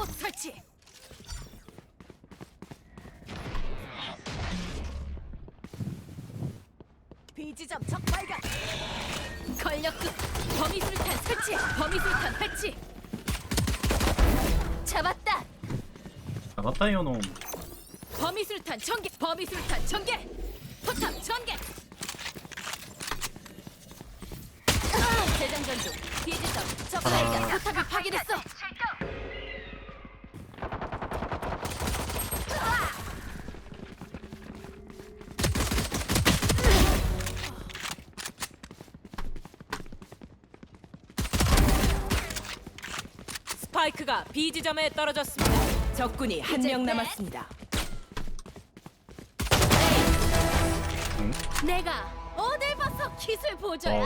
로봇 설치. 비지점 적 발견. 권력급 범위술탄 설치. 범위술탄 배치. 잡았다. 잡았다 요놈 범위술탄 전개. 범위술탄 전개. 포탑 전개. 아, 재장전 중. 비지점 적 발견. 포탑이 파괴됐어. 스파이크가 B 지점에 떨어졌습니다. 적군이 한 명 남았습니다. 내가 어딜 봐서 기술 보조야.